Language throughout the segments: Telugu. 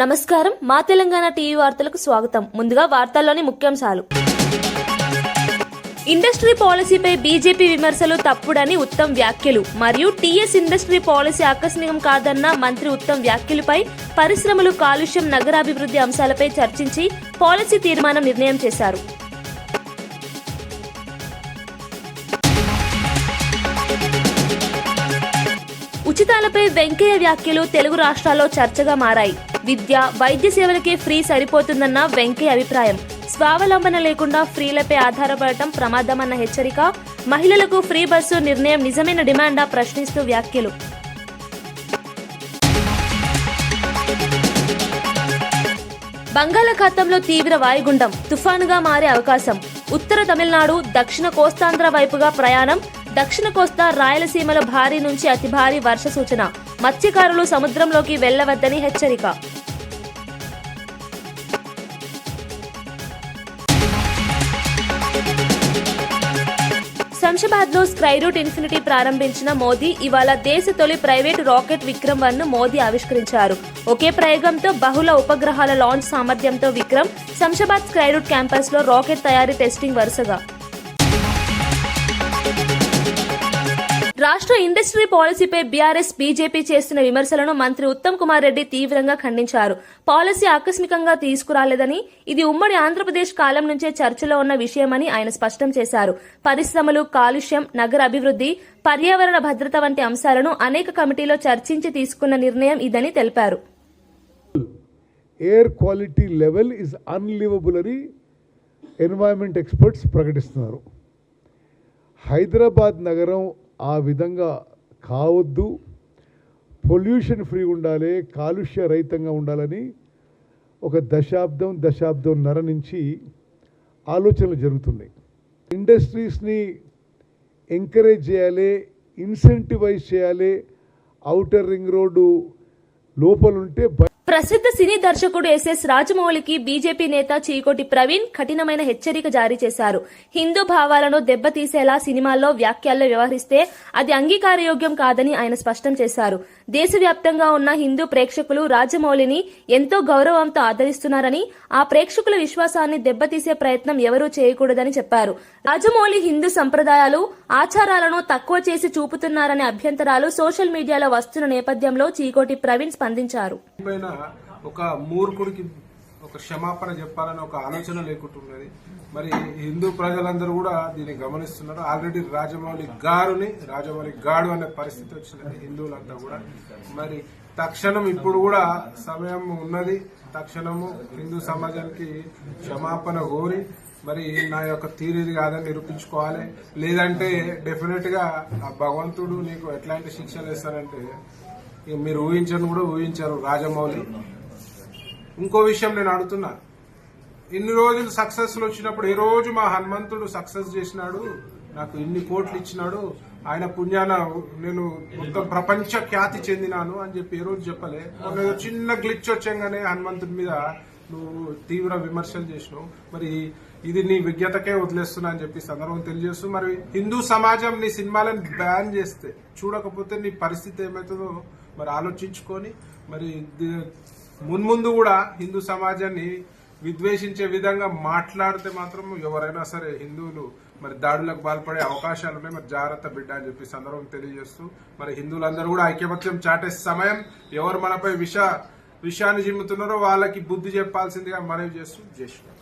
నమస్కారం. మా తెలంగాణ టీవీ వార్తలకు స్వాగతం. ముందుగా వార్తల్లోని ముఖ్యాంశాలు. ఇండస్ట్రీ పాలసీపై బీజేపీ విమర్శలు తప్పుడని ఉత్తమ్ వ్యాఖ్యలు. మరియు టీఎస్ ఇండస్ట్రీ పాలసీ ఆకస్మికం కాదన్న మంత్రి ఉత్తమ్ వ్యాఖ్యలపై పరిశ్రమలు కాలుష్యం నగరాభివృద్ధి అంశాలపై చర్చించి పాలసీ తీర్మానం నిర్ణయం చేశారు. ఉచితాలపై వెంకయ్య వ్యాఖ్యలు తెలుగు రాష్ట్రాల్లో చర్చగా మారాయి. విద్య వైద్య సేవలకే ఫ్రీ సరిపోతుందన్న వెంకయ్య అభిప్రాయం. స్వావలంబన లేకుండా ఫ్రీలపై ఆధారపడటం ప్రమాదమన్న హెచ్చరిక మహిళలకు ఫ్రీ బస్సు నిర్ణయం నిజమైన డిమాండా ప్రశ్నిస్తూ వ్యాఖ్యలు. బంగాళాఖాతంలో తీవ్ర వాయుగుండం తుఫానుగా మారే అవకాశం. ఉత్తర తమిళనాడు దక్షిణ కోస్తాంధ్ర వైపుగా ప్రయాణం దక్షిణ కోస్తా రాయలసీమలో భారీ నుంచి అతి భారీ వర్ష సూచన. మత్స్యకారులు సముద్రంలోకి వెళ్ళవద్దని హెచ్చరిక. శంషాబాద్లో స్కై రూట్ ఇన్ఫినిటీ ప్రారంభించిన మోదీ ఇవాళ దేశ తొలి ప్రైవేటు రాకెట్ విక్రమ్ వన్ను మోదీ ఆవిష్కరించారు. ఒకే ప్రయోగంతో బహుళ ఉపగ్రహాల లాంచ్ సామర్థ్యంతో విక్రమ్ శంషాబాద్ స్కై రూట్ క్యాంపస్లో రాకెట్ తయారీ టెస్టింగ్ వరుసగా. రాష్ట్ర ఇండస్ట్రీ పాలసీపై బీఆర్ఎస్ బీజేపీ చేస్తున్న విమర్శలను మంత్రి ఉత్తమ్ కుమార్ రెడ్డి తీవ్రంగా ఖండించారు. పాలసీ ఆకస్మికంగా తీసుకురాలేదని ఇది ఉమ్మడి ఆంధ్రప్రదేశ్ కాలం నుంచే చర్చలో ఉన్న విషయమని ఆయన స్పష్టం చేశారు. పరిశ్రమలు కాలుష్యం నగర అభివృద్ధి పర్యావరణ భద్రత వంటి అంశాలను అనేక కమిటీలో చర్చించి తీసుకున్న నిర్ణయం ఇదని తెలిపారు. Air quality level is unlivable అని ఎన్వైర్న్మెంట్ ఎక్స్పర్ట్స్ ప్రకటిస్తున్నారు. హైదరాబాద్ నగరం ఆ విధంగా కావద్దు. పొల్యూషన్ ఫ్రీ ఉండాలి కాలుష్య రహితంగా ఉండాలని ఒక దశాబ్దం దశాబ్దంన్నర నుంచి ఆలోచనలు జరుగుతున్నాయి. ఇండస్ట్రీస్ని ఎంకరేజ్ చేయాలి ఇన్సెంటివైజ్ చేయాలి. ఔటర్ రింగ్ రోడ్డు లోపలుంటే బ ప్రసిద్ధ సినీ దర్శకుడు ఎస్ఎస్ రాజమౌళికి బీజేపీ నేత చీకోటి ప్రవీణ్ కఠినమైన హెచ్చరిక జారీ చేశారు. హిందూ భావాలను దెబ్బతీసేలా సినిమాల్లో వ్యాఖ్యల్లో వ్యవహరిస్తే అది అంగీకారయోగ్యం కాదని ఆయన స్పష్టం చేశారు. దేశవ్యాప్తంగా ఉన్న హిందూ ప్రేక్షకులు రాజమౌళిని ఎంతో గౌరవంతో ఆదరిస్తున్నారని ఆ ప్రేక్షకుల విశ్వాసాన్ని దెబ్బతీసే ప్రయత్నం ఎవరూ చేయకూడదని చెప్పారు. రాజమౌళి హిందూ సంప్రదాయాలు ఆచారాలను తక్కువ చేసి చూపుతున్నారనే అభ్యంతరాలు సోషల్ మీడియాలో వస్తున్న నేపథ్యంలో చీకోటి ప్రవీణ్ స్పందించారు. పైన ఒక మూర్ఖుడికి ఒక క్షమాపణ చెప్పాలని ఒక ఆలోచన లేకుంటున్నది మరి హిందూ ప్రజలందరూ కూడా దీన్ని గమనిస్తున్నారు. ఆల్రెడీ రాజమౌళి గారుని రాజమౌళి గాడు అనే పరిస్థితి వచ్చినది హిందువులంతా కూడా. మరి తక్షణం ఇప్పుడు కూడా సమయం ఉన్నది. తక్షణము హిందూ సమాజానికి క్షమాపణ కోరి మరి నా యొక్క తీరు కాదని నిరూపించుకోవాలి. లేదంటే డెఫినెట్గా ఆ భగవంతుడు నీకు ఎట్లాంటి శిక్షలు వేస్తారంటే ఇక మీరు ఊహించను కూడా ఊహించారు రాజమౌళి. ఇంకో విషయం నేను అడుగుతున్నా. ఇన్ని రోజులు సక్సెస్ వచ్చినప్పుడు ఏ రోజు మా హనుమంతుడు సక్సెస్ చేసినాడు? నాకు ఇన్ని కోట్లు ఇచ్చినాడు. ఆయన పుణ్యాన నేను మొత్తం ప్రపంచ ఖ్యాతి చెందినాను అని చెప్పి ఏ రోజు చెప్పలే. చిన్న గ్లిచ్ వచ్చాగానే హనుమంతుడి మీద నువ్వు తీవ్ర విమర్శలు చేసినావు. మరి ఇది నీ విజ్ఞతకే వదిలేస్తున్నా అని చెప్పి సందర్భం తెలియజేస్తూ మరి హిందూ సమాజం నీ సినిమాలను బ్యాన్ చేస్తే చూడకపోతే నీ పరిస్థితి ఏమవుతుందో మరి ఆలోచించుకొని మరి మున్ముందు కూడా హిందూ సమాజాన్ని విద్వేషించే విధంగా మాట్లాడితే మాత్రం ఎవరైనా సరే హిందువులు మరి దాడులకు పాల్పడే అవకాశాలు ఉన్నాయి. మరి జాగ్రత్త బిడ్డ అని చెప్పి సందర్భం తెలియజేస్తూ మరి హిందువులందరూ కూడా ఐక్యమత్యం చాటే సమయం ఎవరు మనపై విష విషయాన్ని జిమ్ముతున్నారో వాళ్ళకి బుద్ధి చెప్పాల్సిందిగా మనవి చేస్తూ చేస్తున్నాం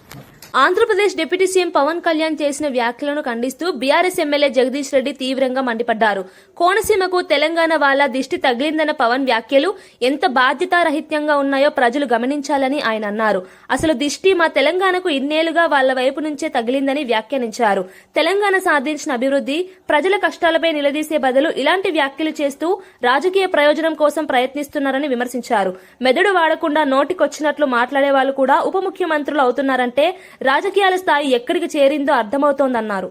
ఆంధ్రప్రదేశ్ డిప్యూటీ సీఎం పవన్ కళ్యాణ్ చేసిన వ్యాఖ్యలను ఖండిస్తూ బీఆర్ఎస్ ఎమ్మెల్యే జగదీష్ రెడ్డి తీవ్రంగా మండిపడ్డారు. కోనసీమకు తెలంగాణ వాళ్ళ దిష్టి తగిలిందన్న పవన్ వ్యాఖ్యలు ఎంత బాధ్యతారహిత్యంగా ఉన్నాయో ప్రజలు గమనించాలని ఆయన అన్నారు. అసలు దిష్టి మా తెలంగాణకు ఇన్నేళ్ళుగా వాళ్ళ వైపు నుంచే తగిలిందని వ్యాఖ్యానించారు. తెలంగాణ సాధించిన అభివృద్ధి ప్రజల కష్టాలపై నిలదీసే బదులు ఇలాంటి వ్యాఖ్యలు చేస్తూ రాజకీయ ప్రయోజనం కోసం ప్రయత్నిస్తున్నారని విమర్శించారు. మెదడు వాడకుండా నోటికొచ్చినట్లు మాట్లాడే వాళ్ళు కూడా ఉప ముఖ్యమంత్రులు అవుతున్నారంటే రాజకీయాల స్థాయి ఎక్కడికి చేరిందో అర్థమవుతోందన్నారు.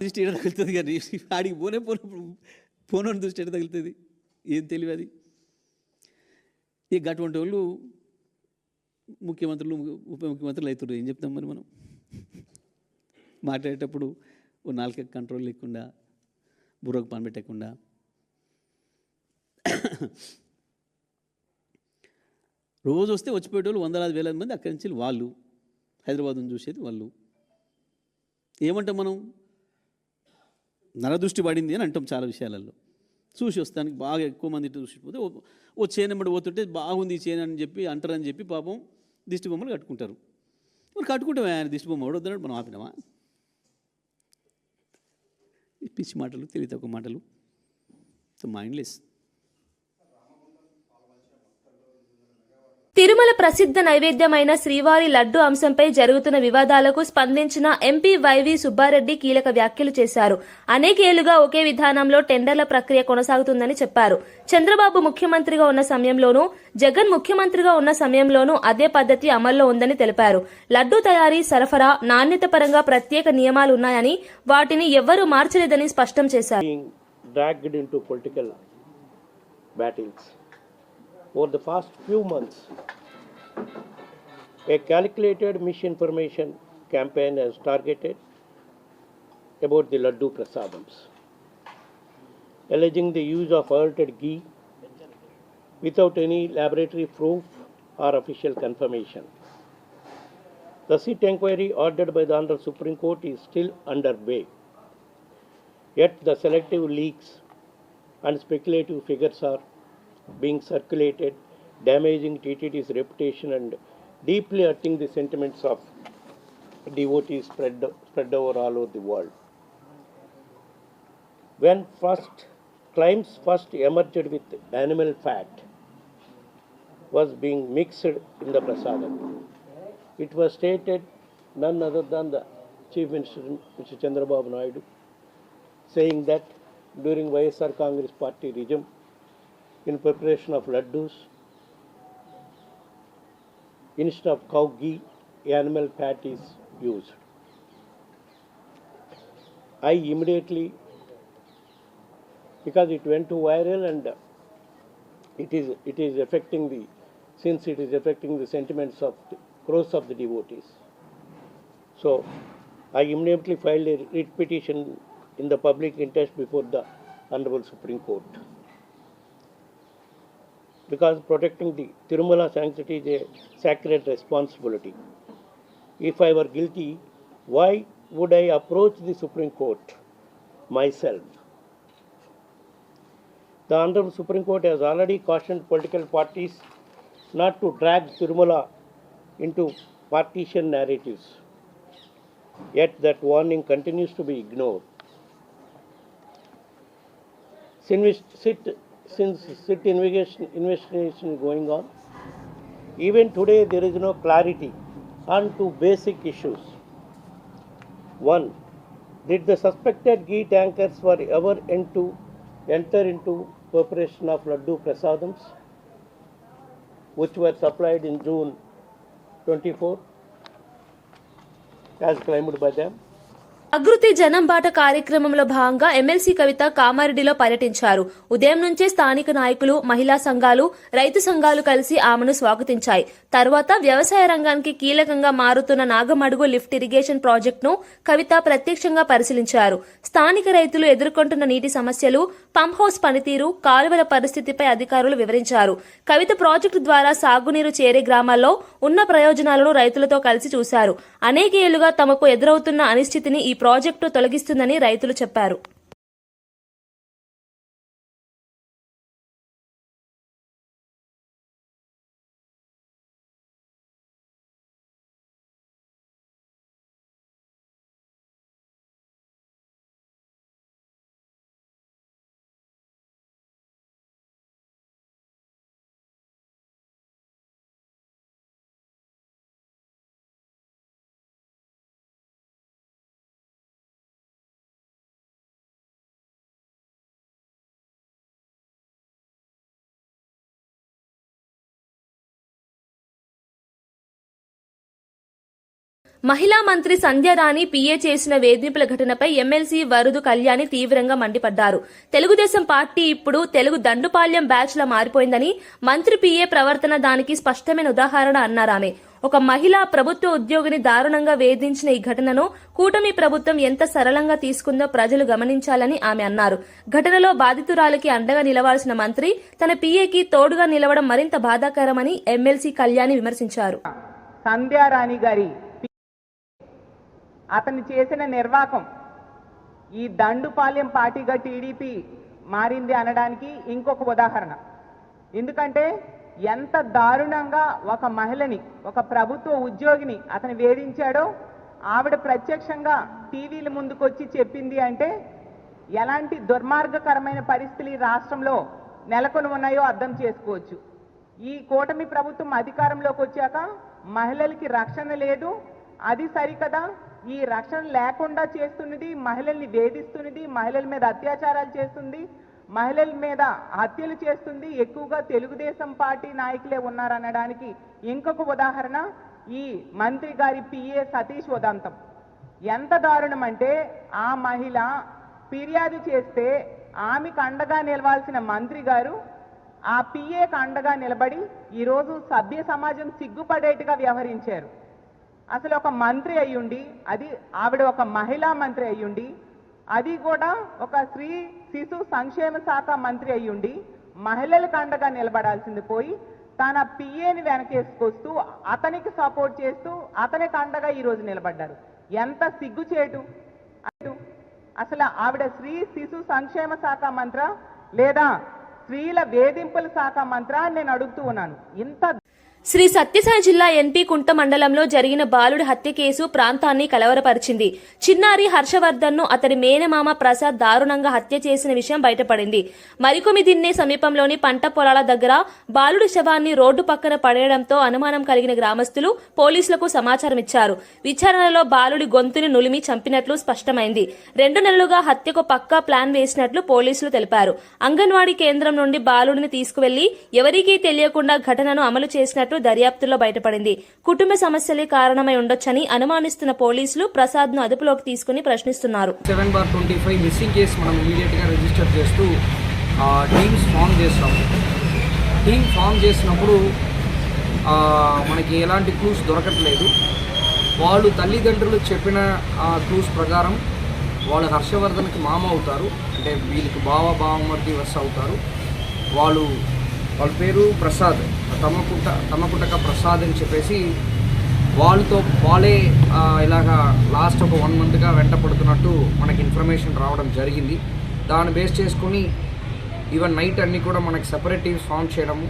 దృష్టి తగులుతుంది కానీ ఆడికి పోనే పోనప్పుడు పోనోని దృష్టి ఎడ తగులుతుంది? ఏం తెలియదు అది. ఇక అటువంటి వాళ్ళు ముఖ్యమంత్రులు ఉప ముఖ్యమంత్రులు అవుతారు ఏం చెప్తాం మరి మనం? మాట్లాడేటప్పుడు ఓ నాలుక కంట్రోల్ లేకుండా బుర్రకు పని పెట్టకుండా. రోజు వస్తే వచ్చిపోయేటోళ్ళు వందలాది వేల మంది అక్కడి నుంచి వాళ్ళు. హైదరాబాద్ను చూసేది వాళ్ళు. ఏమంటాం మనం? నరదృష్టి పడింది అని అంటాం చాలా విషయాలలో. చూసి వస్తానికి బాగా ఎక్కువ మంది చూసిపోతే ఓ- ఓ చేను పోతుంటే బాగుంది ఈ చేను అని చెప్పి అంటారని చెప్పి పాపం దిష్టి బొమ్మలు కట్టుకుంటారు. మరి కట్టుకుంటామే ఆయన దిష్టి బొమ్మ వద్దన్నాడు? మనం ఆపినామా? పిచ్చి మాటలు తెలియ తక్కువ మాటలు మైండ్లెస్ తిరుమల ప్రసిద్ధ నైవేద్యమైన శ్రీవారి లడ్డు అంశంపై జరుగుతున్న వివాదాలకు స్పందించిన ఎంపీ వైవి సుబ్బారెడ్డి కీలక వ్యాఖ్యలు చేశారు. అనేకేళ్ళుగా ఒకే విధానంలో టెండర్ల ప్రక్రియ కొనసాగుతుందని చెప్పారు. చంద్రబాబు ముఖ్యమంత్రిగా ఉన్న సమయంలోనూ జగన్ ముఖ్యమంత్రిగా ఉన్న సమయంలోనూ అదే పద్ధతి అమల్లో ఉందని తెలిపారు. లడ్డు తయారీ సరఫరా నాణ్యత పరంగా ప్రత్యేక నియమాలు ఉన్నాయని వాటిని ఎవ్వరూ మార్చలేదని స్పష్టం చేశారు. Over the past few months, a calculated misinformation campaign has targeted about the Laddu Prasadams, alleging the use of altered ghee without any laboratory proof or official confirmation. The seat inquiry ordered by the Honorable Supreme Court is still underway. Yet the selective leaks and speculative figures are being circulated, damaging TTD's reputation and deeply hurting the sentiments of devotees spread, spread over all over the world. When first claims first emerged with animal fat was being mixed in the prasadam, it was stated none other than the Chief Minister, Mr. Chandrababu Naidu, saying that during YSR Congress party regime, in preparation of laddus, instead of cow ghee, animal fat is used. I immediately, because it went to viral and it is, it is affecting the, since it is affecting the sentiments of the crores of the devotees. So I immediately filed a writ petition in the public interest before the Honorable Supreme Court. Because protecting the Tirumala sanctity is a sacred responsibility. If I were guilty, why would I approach the Supreme Court myself? The Honorable Supreme Court has already cautioned political parties not to drag Tirumala into partition narratives. Yet that warning continues to be ignored. Since sit, since sit investigation, investigation is going on, even today there is no clarity on two basic issues. One, did the suspected ghee tankers were ever into enter into preparation of laddu prasadams, which were supplied in June 24, as claimed by them? అభివృద్ధి జనం బాట కార్యక్రమంలో భాగంగా ఎమ్మెల్సీ కవిత కామారెడ్డిలో పర్యటించారు. ఉదయం నుంచే స్థానిక నాయకులు మహిళా సంఘాలు రైతు సంఘాలు కలిసి ఆమెను స్వాగతించాయి. తర్వాత వ్యవసాయ రంగానికి కీలకంగా మారుతున్న నాగమడుగు లిఫ్ట్ ఇరిగేషన్ ప్రాజెక్టును కవిత ప్రత్యక్షంగా పరిశీలించారు. స్థానిక రైతులు ఎదుర్కొంటున్న నీటి సమస్యలు పంప్ హౌస్ పనితీరు కాలువల పరిస్థితిపై అధికారులు వివరించారు. కవిత ప్రాజెక్టు ద్వారా సాగునీరు చేరే గ్రామాల్లో ఉన్న ప్రయోజనాలను రైతులతో కలిసి చూశారు. అనేకేళ్ళుగా తమకు ఎదురవుతున్న అనిశ్చితిని ఈ ప్రాజెక్టు తొలగిస్తుందని రైతులు చెప్పారు. మహిళా మంత్రి సంధ్యారాణి పీఏ చేసిన వేధింపుల ఘటనపై ఎమ్మెల్సీ వరుదు కళ్యాణి తీవ్రంగా మండిపడ్డారు. తెలుగుదేశం పార్టీ ఇప్పుడు తెలుగు దండుపాళ్యం బ్యాచ్ లా మారిపోయిందని మంత్రి పీఏ ప్రవర్తన దానికి స్పష్టమైన ఉదాహరణ అన్నారు ఆమె. ఒక మహిళా ప్రభుత్వ ఉద్యోగిని దారుణంగా వేధించిన ఈ ఘటనను కూటమి ప్రభుత్వం ఎంత సరళంగా తీసుకుందో ప్రజలు గమనించాలని ఆమె అన్నారు. ఘటనలో బాధితురాలికి అండగా నిలవాల్సిన మంత్రి తన పీఏకి తోడుగా నిలవడం మరింత బాధాకరమని ఎమ్మెల్సీ కళ్యాణి విమర్శించారు. సంధ్యారాణి గారి అతను చేసిన నిర్వాకం. ఈ దండుపాలెం పార్టీగా టీడీపీ మారింది అనడానికి ఇంకొక ఉదాహరణ. ఎందుకంటే ఎంత దారుణంగా ఒక మహిళని ఒక ప్రభుత్వ ఉద్యోగిని అతను వేధించాడో ఆవిడ ప్రత్యక్షంగా టీవీల ముందుకొచ్చి చెప్పింది అంటే ఎలాంటి దుర్మార్గకరమైన పరిస్థితులు ఈ రాష్ట్రంలో నెలకొని ఉన్నాయో అర్థం చేసుకోవచ్చు. ఈ కూటమి ప్రభుత్వం అధికారంలోకి వచ్చాక మహిళలకి రక్షణ లేదు అది సరికదా? ఈ రక్షణ లేకుండా చేస్తున్నది మహిళల్ని వేధిస్తున్నది మహిళల మీద అత్యాచారాలు చేస్తుంది మహిళల మీద హత్యలు చేస్తుంది. ఎక్కువగా తెలుగుదేశం పార్టీ నాయకులే ఉన్నారనడానికి ఇంకొక ఉదాహరణ ఈ మంత్రి గారి పిఏ సతీష్ ఉదంతం. ఎంత దారుణం అంటే ఆ మహిళ ఫిర్యాదు చేస్తే ఆమెకు అండగా నిలవాల్సిన మంత్రి గారు ఆ పిఏకు అండగా నిలబడి ఈరోజు సభ్య సమాజం సిగ్గుపడేట్టుగా వ్యవహరించారు. అసలు ఒక మంత్రి అయ్యుండి అది ఆవిడ ఒక మహిళా మంత్రి అయ్యుండి అది కూడా ఒక స్త్రీ శిశు సంక్షేమ శాఖ మంత్రి అయ్యుండి మహిళలకు అండగా నిలబడాల్సింది పోయి తన పిఏని వెనకేసుకొస్తూ అతనికి సపోర్ట్ చేస్తూ అతనికి అండగా ఈరోజు నిలబడ్డారు. ఎంత సిగ్గుచేటు. అటు అసలు ఆవిడ స్త్రీ శిశు సంక్షేమ శాఖ మంత్ర లేదా స్త్రీల వేధింపుల శాఖ మంత్ర నేను అడుగుతూ ఉన్నాను. ఇంత శ్రీ సత్యసాయి జిల్లా ఎన్పీ కుంట మండలంలో జరిగిన బాలుడి హత్య కేసు ప్రాంతాన్ని కలవరపరిచింది. చిన్నారి హర్షవర్ధన్ను అతడి మేనమామ ప్రసాద్ దారుణంగా హత్య చేసిన విషయం బయటపడింది. మరికొమిదిన్నే సమీపంలోని పంట పొలాల దగ్గర బాలుడి శవాన్ని రోడ్డు పక్కన పడేయడంతో అనుమానం కలిగిన గ్రామస్తులు పోలీసులకు సమాచారం ఇచ్చారు విచారణలో బాలుడి గొంతుని నులిమి చంపినట్లు స్పష్టమైంది. రెండు నెలలుగా హత్యకు పక్కా ప్లాన్ వేసినట్లు పోలీసులు తెలిపారు. అంగన్వాడీ కేంద్రం నుండి బాలుడిని తీసుకువెళ్ళి ఎవరికీ తెలియకుండా ఘటనను అమలు చేసినట్లు దర్యాప్తులో బయటపడింది. కుటుంబ సమస్యలే కారణమై ఉండొచ్చని అనుమానిస్తున్న పోలీసులు ప్రసాద్ను అదుపులోకి తీసుకుని ప్రశ్నిస్తున్నారు. Seven bar twenty five missing case మనం ఇమీడియట్గా రిజిస్టర్ చేస్తూ టీమ్స్ ఫామ్ చేస్తాము టీమ్ ఫామ్ చేసినప్పుడు మనకి ఎలాంటి క్లూస్ దొరకట్లేదు. వాళ్ళు తల్లిదండ్రులు చెప్పిన క్లూస్ ప్రకారం వాళ్ళు హర్షవర్ధన్కి మామ అవుతారు. అంటే వీళ్ళకి బావ బావమర్ది వస్ అవుతారు. వాళ్ళు వాళ్ళ పేరు ప్రసాద్. తమకుట తమకుటక ప్రసాద్ అని చెప్పేసి వాళ్ళతో వాళ్ళే ఇలాగా లాస్ట్ ఒక వన్ మంత్గా వెంట పడుతున్నట్టు మనకి ఇన్ఫర్మేషన్ రావడం జరిగింది. దాన్ని బేస్ చేసుకొని ఈవెన్ నైట్ అన్నీ కూడా మనకి సెపరేట్ టీమ్స్ ఫామ్ చేయడము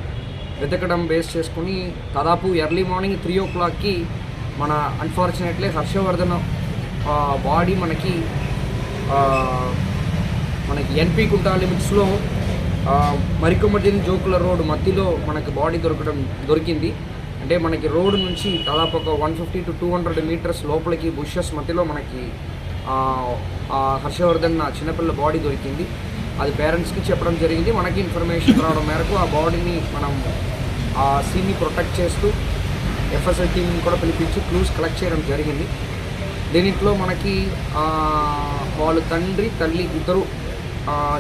వెతకడం బేస్ చేసుకుని దాదాపు ఎర్లీ మార్నింగ్ త్రీ ఓ క్లాక్కి మన అన్ఫార్చునేట్లీ హర్షవర్ధన్ బాడీ మనకి మనకి ఎన్పి కుంటా లిమిట్స్లో మరికొమ్మటిని జోకుల రోడ్ మధ్యలో మనకి బాడీ దొరకడం దొరికింది. అంటే మనకి రోడ్ నుంచి దాదాపు ఒక one fifty to two hundred metres లోపలికి బుషెస్ మధ్యలో మనకి హర్షవర్ధన్ చిన్నపిల్ల బాడీ దొరికింది. అది పేరెంట్స్కి చెప్పడం జరిగింది. మనకి ఇన్ఫర్మేషన్ రావడం మేరకు ఆ బాడీని మనం ఆ సీన్ని ప్రొటెక్ట్ చేస్తూ ఎఫ్ఎస్ఐ టీంని కూడా పిలిపించి క్లూస్ కలెక్ట్ చేయడం జరిగింది. దీనిట్లో మనకి వాళ్ళ వాళ్ళు తండ్రి తల్లి ఇద్దరు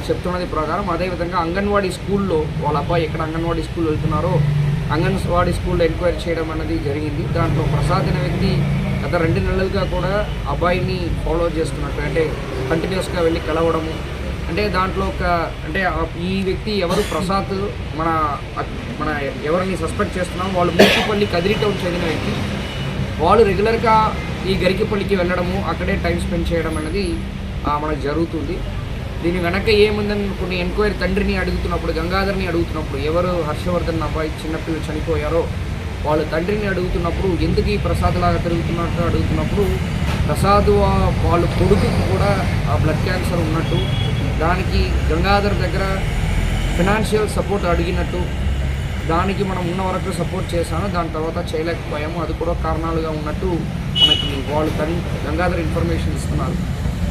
చెప్తున్నది ప్రకారం అదేవిధంగా అంగన్వాడీ స్కూల్లో వాళ్ళ అబ్బాయి ఎక్కడ అంగన్వాడీ స్కూల్ వెళ్తున్నారో అంగన్వాడీ స్కూల్లో ఎంక్వైరీ చేయడం అనేది జరిగింది. దాంట్లో ప్రసాద్ అనే వ్యక్తి గత రెండు నెలలుగా కూడా అబ్బాయిని ఫాలో చేస్తున్నట్టు అంటే కంటిన్యూస్గా వెళ్ళి కలవడము. అంటే దాంట్లో ఒక అంటే ఈ వ్యక్తి ఎవరు? ప్రసాద్ మన మన ఎవరిని సస్పెక్ట్ చేస్తున్నాం వాళ్ళు మూసిపల్లి కదిరి టౌన్ చెందిన వ్యక్తి. వాళ్ళు రెగ్యులర్గా ఈ గరికిపల్లికి వెళ్ళడము అక్కడే టైం స్పెండ్ చేయడం అనేది మనకు జరుగుతుంది. దీని వెనక ఏముందని కొన్ని ఎంక్వైరీ తండ్రిని అడుగుతున్నప్పుడు గంగాధర్ని అడుగుతున్నప్పుడు ఎవరు హర్షవర్ధన్ అబ్బాయి చిన్నపిల్లలు చనిపోయారో వాళ్ళు తండ్రిని అడుగుతున్నప్పుడు ఎందుకు ఈ ప్రసాద్లాగా తిరుగుతున్నట్టు అడుగుతున్నప్పుడు ప్రసాద్ వాళ్ళు వాళ్ళ కొడుకుకి కూడా ఆ బ్లడ్ క్యాన్సర్ ఉన్నట్టు దానికి గంగాధర్ దగ్గర ఫినాన్షియల్ సపోర్ట్ అడిగినట్టు దానికి మనం ఉన్న వరకు సపోర్ట్ చేశాను దాని తర్వాత చేయలేకపోయాము అది కూడా కారణాలుగా ఉన్నట్టు మనకి వాళ్ళు తని గంగాధర్ ఇన్ఫర్మేషన్ ఇస్తున్నారు.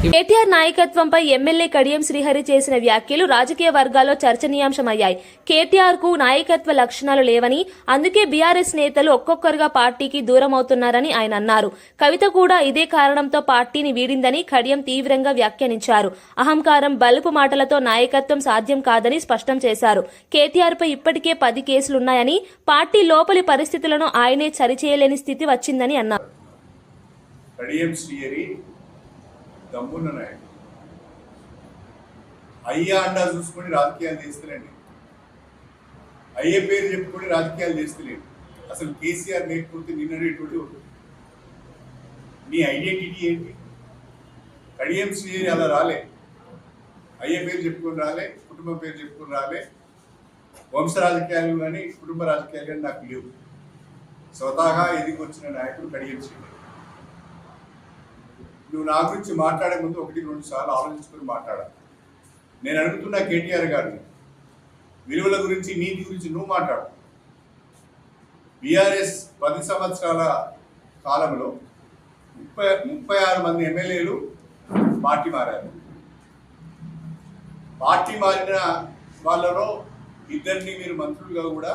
కేటీఆర్ నాయకత్వంపై ఎమ్మెల్యే కడియం శ్రీహరి చేసిన వ్యాఖ్యలు రాజకీయ వర్గాల్లో చర్చనీయాంశమయ్యాయి. కేటీఆర్కు నాయకత్వ లక్షణాలు లేవని అందుకే బీఆర్ఎస్ నేతలు ఒక్కొక్కరుగా పార్టీకి దూరం అవుతున్నారని ఆయన అన్నారు. కవిత కూడా ఇదే కారణంతో పార్టీని వీడిందని కడియం తీవ్రంగా వ్యాఖ్యానించారు. అహంకారం బలుపు మాటలతో నాయకత్వం సాధ్యం కాదని స్పష్టం చేశారు. కేటీఆర్ పై ఇప్పటికే పది కేసులున్నాయని పార్టీ లోపలి పరిస్థితులను ఆయనే సరిచేయలేని స్థితి వచ్చిందని అన్నారు. దమ్మున్న నాయుడు అయ్యా అండా చూసుకొని రాజకీయాలు చేస్తలేండి. అయ్యే పేరు చెప్పుకొని రాజకీయాలు చేస్తలేండి. అసలు కేసీఆర్ లేకపోతే నిన్నటువంటి ఒకడు. నీ ఐడెంటిటీ ఏంటి? కడియం శ్రీ అలా రాలే. అయ్యే పేరు చెప్పుకొని రాలే కుటుంబం పేరు చెప్పుకొని రాలే. వంశ రాజకీయాలు కానీ కుటుంబ రాజకీయాలు కానీ నాకు లేవు. స్వతహా ఎదిగి వచ్చిన నాయకుడు కడియం శ్రీ నువ్వు నా గురించి మాట్లాడే ముందు ఒకటి రెండు సార్లు ఆలోచించుకొని మాట్లాడాలి నేను అడుగుతున్నా కేటీఆర్ గారిని విలువల గురించి నీతి గురించి నువ్వు మాట్లాడు. బీఆర్ఎస్ పది సంవత్సరాల కాలంలో ముప్పై ముప్పై ఆరు మంది ఎమ్మెల్యేలు పార్టీ మారారు. పార్టీ మారిన వాళ్ళలో ఇద్దరిని మీరు మంత్రులుగా కూడా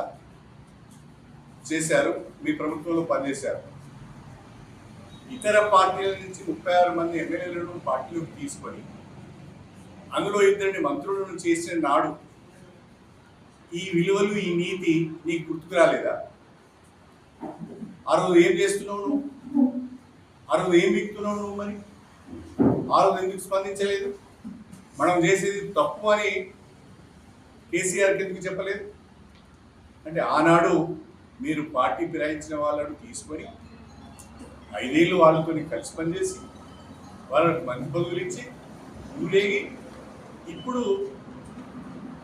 చేశారు మీ ప్రభుత్వంలో పనిచేశారు. ఇతర పార్టీల నుంచి ముప్పై ఆరు మంది ఎమ్మెల్యేలను పార్టీలోకి తీసుకొని అందులో ఇద్దరిని మంత్రులను చేసిన నాడు ఈ విలువలు ఈ నీతి నీకు గుర్తుకు రాలేదా? ఆ రోజు ఏం చేస్తున్నావు నువ్వు? ఆ రోజు ఏం విక్తున్నావు నువ్వు మరి? ఆ రోజు ఎందుకు స్పందించలేదు? మనం చేసేది తప్పు అని కేసీఆర్కి ఎందుకు చెప్పలేదు? అంటే ఆనాడు మీరు పార్టీ ఫిరాయించిన వాళ్ళను తీసుకొని ఐదేళ్ళు వాళ్ళతో కలిసి పనిచేసి వాళ్ళకి మంచి పదవులు ఇచ్చి ఊరేగి ఇప్పుడు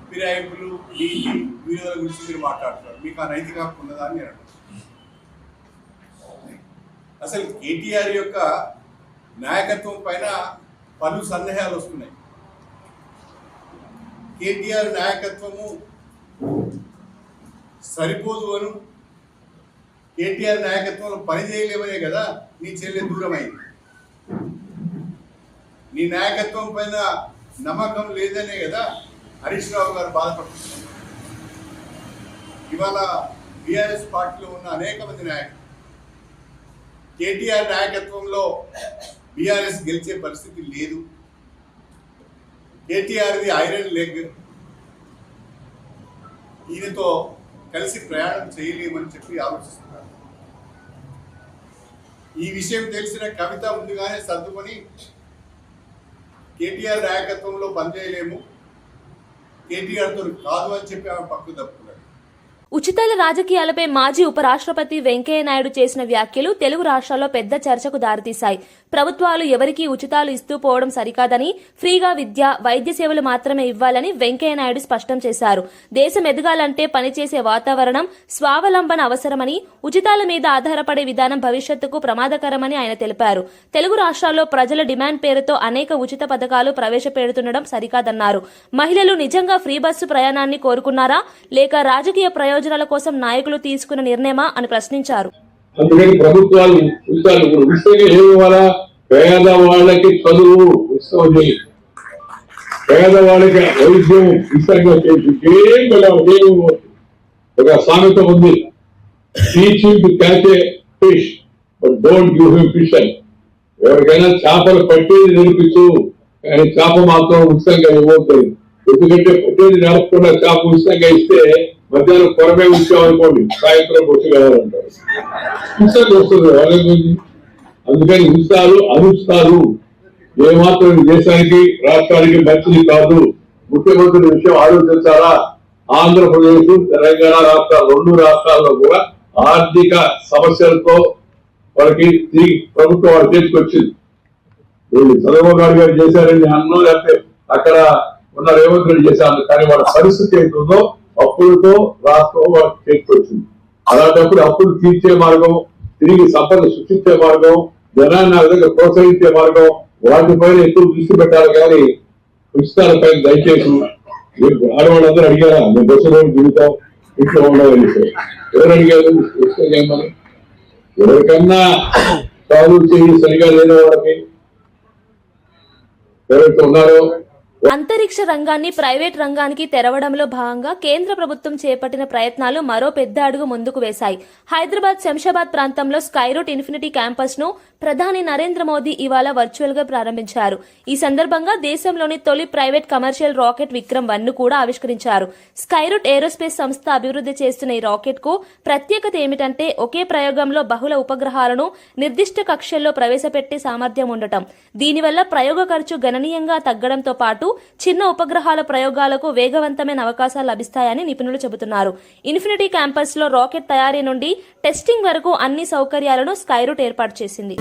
ఫిరాయింపులు నీటి విలువల గురించి మీరు మాట్లాడుతున్నారు. మీకు ఆ నైతిక హక్కు ఉన్నదా అని నేను అసలు కేటీఆర్ యొక్క నాయకత్వం పైన పలు సందేహాలు వస్తున్నాయి. కేటీఆర్ నాయకత్వము సరిపోదు అను కేటీఆర్ నాయకత్వంలో పని చేయలేమనే కదా నీ చెల్లె దూరమైంది. నీ నాయకత్వం పైన నమ్మకం లేదనే కదా హరీష్ రావు గారు బాధపడుతున్నారు. ఇవాళ బీఆర్ఎస్ పార్టీలో ఉన్న అనేక మంది నాయకులు కేటీఆర్ నాయకత్వంలో బీఆర్ఎస్ గెలిచే పరిస్థితి లేదు. కేటీఆర్ది ఐరన్ లెగ్. ఈయనతో కలిసి ప్రయాణం చేయలేమని చెప్పి ఆలోచిస్తున్నారు. ఈ విషయం తెలిసిన కవిత ముందుగానే సర్దుకొని కేటీఆర్ నాయకత్వంలో పనిచేయలేము. కేటీఆర్తో కాదు అని చెప్పి ఆమె పక్కు తప్పు. ఉచితాల రాజకీయాలపై మాజీ ఉపరాష్ట్రపతి వెంకయ్యనాయుడు చేసిన వ్యాఖ్యలు తెలుగు రాష్ట్రాల్లో పెద్ద చర్చకు దారితీశాయి. ప్రభుత్వాలు ఎవరికీ ఉచితాలు ఇస్తూ పోవడం సరికాదని ఫ్రీగా విద్య వైద్య సేవలు మాత్రమే ఇవ్వాలని వెంకయ్యనాయుడు స్పష్టం చేశారు. దేశం ఎదగాలంటే పనిచేసే వాతావరణం స్వావలంబన అవసరమని ఉచితాల మీద ఆధారపడే విధానం భవిష్యత్తుకు ప్రమాదకరమని ఆయన తెలిపారు. తెలుగు రాష్ట్రాల్లో ప్రజల డిమాండ్ పేరుతో అనేక ఉచిత పథకాలు ప్రవేశపెడుతుండడం సరికాదన్నారు. మహిళలు నిజంగా ఫ్రీ బస్సు ప్రయాణాన్ని కోరుకున్నారా? లేక రాజకీయ ప్రయోజనాల కోసం నాయకులు తీసుకున్న నిర్ణయమా అని ప్రశ్నించారు. అందుకని ప్రభుత్వాలు ఉచితాలు ఉచితంగా ఇవ్వాలా? పేద వాళ్ళకి చదువు ఉచితం పేద వాళ్ళకి వైద్యం ఉచితంగా చేసి ఏం ఒక సామెత ఉంది. Teaching catch fish but don't give him fish అని. ఎవరికైనా చేపలు పట్టేది నేర్పించు కానీ చేప మాత్రం ఉచితంగా ఇవ్వవుతుంది ఎందుకంటే పట్టేది నడపకుండా చేప ఉచితంగా ఇస్తే మధ్యాహ్నం కొరమే ఉంచామనుకోండి సాయంత్రం వచ్చి కావాలంటారు ఉచితంగా వస్తుంది వాళ్ళ గురించి అందుకని హింసాలు అనుస్తారు ఏమాత్రం దేశానికి రాష్ట్రానికి మంచిది కాదు. ముఖ్యమంత్రి విషయం ఆలోచించాలా? ఆంధ్రప్రదేశ్ తెలంగాణ రాష్ట్రాలు రెండు రాష్ట్రాల్లో కూడా ఆర్థిక సమస్యలతో వాళ్ళకి తిరిగి ప్రభుత్వం వాళ్ళ తీసుకొచ్చింది వచ్చింది. వీళ్ళు చంద్రబాబు నాయుడు గారు చేశారని అన్నం లేకపోతే అక్కడ ఉన్న రేవంత్ రెడ్డి చేశారు కానీ వాళ్ళ పరిస్థితి ఏంటుందో అప్పులతో రాష్ట్రం వాళ్ళకి చేతికి అలాంటప్పుడు అప్పులు తీర్చే మార్గం తిరిగి సంపద సృష్టించే మార్గం జనాన్ని ఆ విధంగా ప్రోత్సహించే మార్గం వాటిపైన ఎక్కువ దృష్టి పెట్టాలి కానీ ఉచితాలపైన దయచేసి మీరు ఆడవాళ్ళందరూ అడిగారా? మేము దశలో జీవితం ఇంట్లో ఉండవని ఎవరు అడిగారు? ఉచితం చేయమని ఎవరికన్నా కాదు చేయి సరిగా లేని వాళ్ళకి ఎవరైతే ఉన్నారో అంతరిక్ష రంగాన్ని ప్రైవేట్ రంగానికి తెరవడంలో భాగంగా కేంద్ర ప్రభుత్వం చేపట్టిన ప్రయత్నాలు మరో పెద్ద అడుగు ముందుకు వేశాయి. హైదరాబాద్ శంషాబాద్ ప్రాంతంలో స్కైరూట్ ఇన్ఫినిటీ క్యాంపస్ను ప్రధాని నరేంద్ర మోదీ ఇవాళ వర్చువల్గా ప్రారంభించారు. ఈ సందర్భంగా దేశంలోని తొలి ప్రైవేట్ కమర్షియల్ రాకెట్ విక్రమ్ వన్ను కూడా ఆవిష్కరించారు. స్కైరూట్ ఏరోస్పేస్ సంస్థ అభివృద్ధి చేస్తున్న ఈ రాకెట్కు ప్రత్యేకత ఏమిటంటే ఒకే ప్రయోగంలో బహుళ ఉపగ్రహాలను నిర్దిష్ట కక్షల్లో ప్రవేశపెట్టే సామర్థ్యం ఉండటం. దీనివల్ల ప్రయోగ ఖర్చు గణనీయంగా తగ్గడంతో పాటు చిన్న ఉపగ్రహాల ప్రయోగాలకు వేగవంతమైన అవకాశాలు లభిస్తాయని నిపుణులు చెబుతున్నారు. ఇన్ఫినిటీ క్యాంపస్లో రాకెట్ తయారీ నుండి టెస్టింగ్ వరకు అన్ని సౌకర్యాలను స్కైరూట్ ఏర్పాటు చేసింది.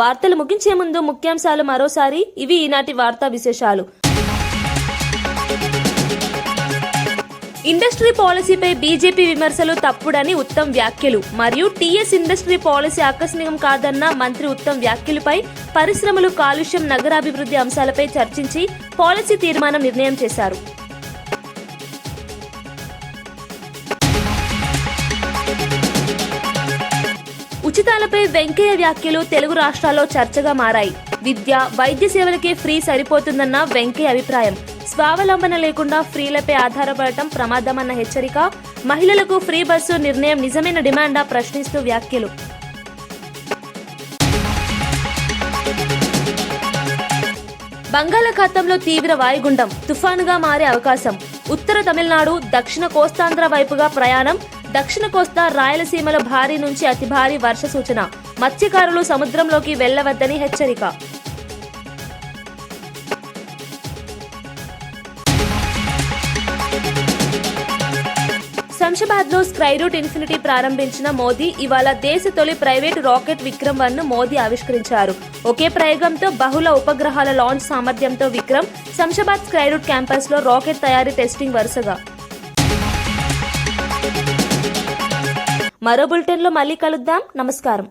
వార్తలు ముగించే ముందు ముఖ్యాంశాలు మరోసారి ఇవి ఈనాటి వార్తా విశేషాలు. ఇండస్ట్రీ పాలసీపై బీజేపీ విమర్శలు తప్పుడని ఉత్తమ్ వ్యాఖ్యలు. మరియు టీఎస్ ఇండస్ట్రీ పాలసీ ఆకస్మికం కాదన్న మంత్రి ఉత్తమ్ వ్యాఖ్యలపై పరిశ్రమలు కాలుష్యం నగరాభివృద్ధి అంశాలపై చర్చించి పాలసీ తీర్మానం నిర్ణయం చేశారు. ఉచితాలపై వెంకయ్య వ్యాఖ్యలు తెలుగు రాష్ట్రాల్లో చర్చగా మారాయి. విద్య వైద్య సేవలకే ఫ్రీ సరిపోతుందన్న వెంకయ్య అభిప్రాయం. స్వావలంబన లేకుండా ఫ్రీలపై ఆధారపడటం ప్రమాదమన్న హెచ్చరిక మహిళలకు ఫ్రీ బస్సు నిర్ణయం నిజమైన డిమాండా ప్రశ్నిస్తూ వ్యాఖ్యలు. బంగాళాఖాతంలో తీవ్ర వాయుగుండం తుఫానుగా మారే అవకాశం. ఉత్తర తమిళనాడు దక్షిణ కోస్తాంధ్ర వైపుగా ప్రయాణం దక్షిణ కోస్తా రాయలసీమలో భారీ నుంచి అతి భారీ వర్ష సూచన. మత్స్యకారులు సముద్రంలోకి వెళ్ళవద్దని హెచ్చరిక. శంషాబాద్లో స్కైరూట్ ఇన్ఫినిటీ ప్రారంభించిన మోదీ ఇవాళ దేశ తొలి ప్రైవేటు రాకెట్ విక్రమ్ వన్ను మోదీ ఆవిష్కరించారు. ఒకే ప్రయోగంతో బహుళ ఉపగ్రహాల లాంచ్ సామర్థ్యంతో విక్రమ్ శంషాబాద్ స్కైరూట్ క్యాంపస్లో రాకెట్ తయారీ టెస్టింగ్ వరుసగా. మరో బులెటిన్లో మళ్ళీ కలుద్దాం. నమస్కారం.